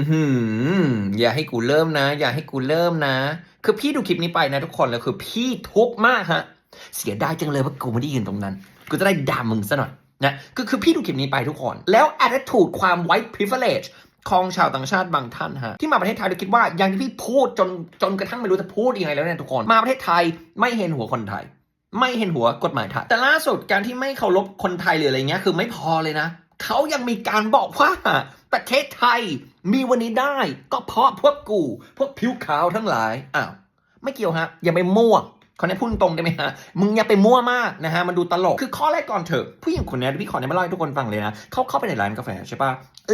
อหืออย่าให้กูเริ่มนะ อย่าให้กูเริ่มนะ คือพี่ดูคลิปนี้ไปนะทุกคนแล้วคือพี่ทุกมากฮะ เสียดายจังเลยว่ากูไม่ได้ยืนตรงนั้น กูจะได้ด่ามึงซะหน่อยนะคือคือพี่ดูคลิปนี้ไปทุกคน แล้ว attitude ความ white privilege ของชาวต่างชาติบางท่านฮะที่มาประเทศไทยโดยคิดว่าอย่างที่พี่พูดจนจนกระทั่งไม่รู้จะพูดยังไงแล้วเนี่ยทุกคนมาประเทศไทยไม่เห็นหัวคนไทย ไม่เห็นหัวกฎหมายไทยแต่ล่าสุดการที่ไม่เคารพคนไทยหรืออะไรเงี้ยคือไม่พอเลยนะ เขายังมีการบอกว่าประเทศไทยมีวันนี้ได้ก็เพราะพวกกู พวกผิวขาวทั้งหลายอ้าวไม่เกี่ยวฮะ อย่าไปมั่ว ขอแนะพูดตรงได้ไหมฮะ มึงอย่าไปมั่วมากนะฮะ มันดูตลก คือข้อแรกก่อนเถอะ ผู้หญิงคนนี้พี่ขอเนี่ยมาเล่าให้ทุกคนฟังเลยนะ เขาเข้าไปในร้านกาแฟใช่ปะ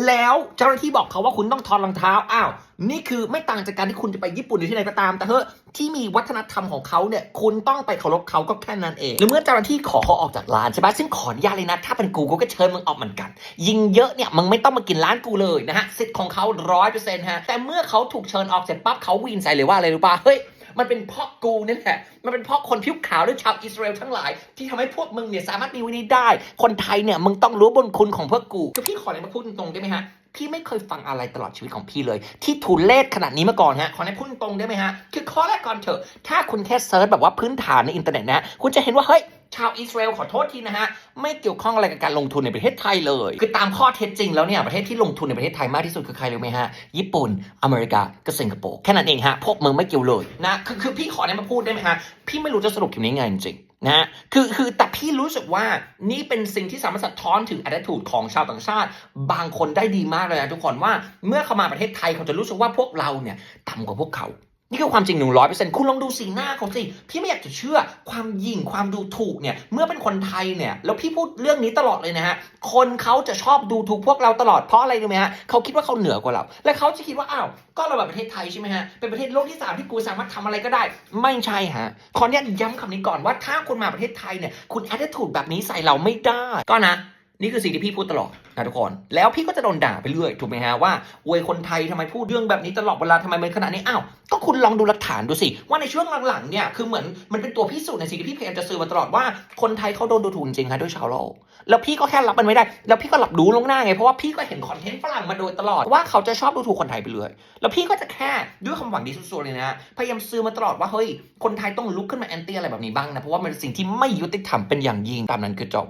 แล้วเจ้าหน้าที่บอกเขาว่าคุณต้องถอดรองเท้า อ้าว นี่คือไม่ต่างจากการที่คุณจะไปญี่ปุ่นหรือที่ไหนก็ตาม แต่เฮ้ที่มีวัฒนธรรมของเขาเนี่ย คุณต้องไปเคารพเขาก็แค่นั้นเองหรือเมื่อเจ้าหน้าที่ขอเขาออกจากร้านใช่ปะซึ่งขออนุญาตเลยนะ ถ้าเป็นกูกูก็เชิญมึงออกเหมือนกัน ยิงเยอะเนี่ยมึงไม่ต้องมากินร้านกูเลยนะฮะ สิทธิ์ของเขาร้อยเปอร์เซ็นต์ฮะ แต่เมื่อเขาถูกเชิญออกเสร็จปั๊บเขาวีนใส่เลยว่าอะไรรู้ปะเฮ้ย มันเป็นเพ่อกูนี่แหละ มันเป็นเพราะคนผิวขาวหรือชาวอิสราเอลทั้งหลาย ที่ทำให้พวกมึงเนี่ยสามารถมีวันนี้ได้ คนไทยเนี่ยมึงต้องรู้บุญคุณของพวกกูคือพี่ขอเนี่ยมาพูดตรงๆได้ไหมฮะพี่ไม่เคยฟังอะไรตลอดชีวิตของพี่เลย ที่ทุเลศขนาดนี้มาก่อนฮะขอให้พูดตรงได้ไหมฮะคือข้อแรกก่อนเถอะ ถ้าคุณแค่เซิร์ชแบบว่าพื้นฐานในอินเทอร์เน็ตนะคุณจะเห็นว่าเฮ้ย ชาวอิสราเอลขอโทษทีนะฮะ ไม่เกี่ยวข้องอะไรกับการลงทุนในประเทศไทยเลย คือตามข้อเท็จจริงแล้วเนี่ย ประเทศที่ลงทุนในประเทศไทยมากที่สุดคือใครรู้ไหมฮะ ญี่ปุ่น อเมริกากับสิงคโปร์แค่นั้นเองฮะ พวกมึงไม่เกี่ยวเลยนะคือคือพี่ขอเนี่ยมาพูดได้ไหมฮะ พี่ไม่รู้จะสรุปคลิปนี้ไงจริงนะฮะคือคือแต่พี่รู้สึกว่านี่เป็นสิ่งที่สามารถสะท้อนถึง attitude ของชาวต่างชาติ บางคนได้ดีมากเลยนะทุกคนว่าเมื่อเขามาประเทศไทยเขาจะรู้สึกว่าพวกเราเนี่ยต่ำกว่าพวกเขา นี่คือความจริง100%คุณลองดูสีหน้าเขาสิ พี่ไม่อยากจะเชื่อความยิ่งความดูถูกเนี่ย เมื่อเป็นคนไทยเนี่ย แล้วพี่พูดเรื่องนี้ตลอดเลยนะฮะ คนเขาจะชอบดูถูกพวกเราตลอด เพราะอะไรรู้ไหมฮะเขาคิดว่าเขาเหนือกว่าเรา และเขาจะคิดว่า อ้าว ก็เราแบบประเทศไทยใช่ไหมฮะ เป็นประเทศโลกที่สามที่กูสามารถทำอะไรก็ได้ ไม่ใช่ฮะ ขออนุญาตย้ำคำนี้ก่อนว่าถ้าคุณมาประเทศไทยเนี่ย คุณ attitude แบบนี้ใส่เราไม่ได้ ก็นะ นี่คือสิ่งที่พี่พูดตลอดนะทุกคน แล้วพี่ก็จะโดนด่าไปเรื่อยถูกไหมฮะว่าอวยคนไทยทำไมพูดเรื่องแบบนี้ตลอดเวลาทำไมมันขนาดนี้อ้าวก็คุณลองดูหลักฐานดูสิว่าในช่วงหลังๆเนี่ยคือเหมือนมันเป็นตัวพิสูจน์ในสิ่งที่พี่พยายามจะสื่อมาตลอดว่าคนไทยเขาโดนดูถูกจริงๆฮะด้วยชาวโลกแล้วพี่ก็แค่รับมันไม่ได้ แล้วพี่ก็รับรู้ลงหน้าไงเพราะว่าพี่ก็เห็นคอนเทนต์ฝรั่งมาโดยตลอดว่าเขาจะชอบดูถูกคนไทยไปเรื่อยแล้วพี่ก็จะแค่ด้วยความหวังดีสุดๆเลยนะพยายามซื้อมาตลอดว่าเฮ้ยคนไทยต้องลุกขึ้นมาแอนตี้อะไรแบบนี้บ้างนะเพราะว่ามันเป็นสิ่งที่ไม่ยุติธรรมเป็นอย่างยิ่งตามนั้นคือจบ